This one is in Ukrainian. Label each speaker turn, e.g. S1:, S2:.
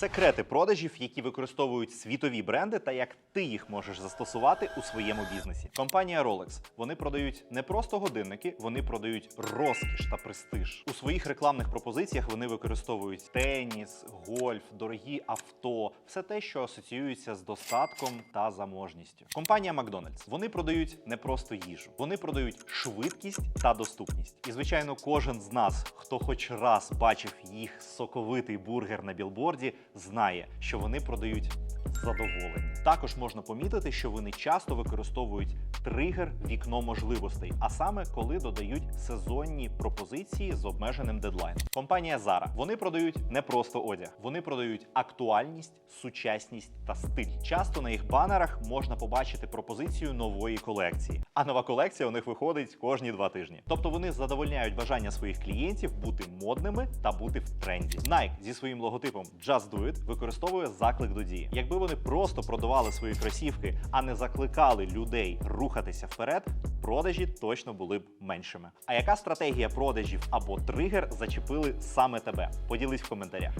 S1: секрети продажів, які використовують світові бренди, та як ти їх можеш застосувати у своєму бізнесі. Компанія Rolex. Вони продають не просто годинники, вони продають розкіш та престиж. У своїх рекламних пропозиціях вони використовують теніс, гольф, дорогі авто, все те, що асоціюється з достатком та заможністю. Компанія Макдональдс. Вони продають не просто їжу, вони продають швидкість та доступність. І звичайно, кожен з нас, хто хоч раз бачив їх соковитий бургер на білборді, знає, що вони продають задоволення. Також можна помітити, що вони часто використовують тригер вікно можливостей, а саме коли додають сезонні пропозиції з обмеженим дедлайном. Компанія Zara. Вони продають не просто одяг, вони продають актуальність, сучасність та стиль. Часто на їх банерах можна побачити пропозицію нової колекції. А нова колекція у них виходить кожні два тижні. Тобто вони задовольняють бажання своїх клієнтів бути модними та бути в тренді. Nike зі своїм логотипом Just Do It використовує заклик до дії. Якби вони просто продавали свої кросівки, а не закликали людей рухатися вперед, продажі точно були б меншими. А яка стратегія продажів або тригер зачепили саме тебе? Поділись в коментарях.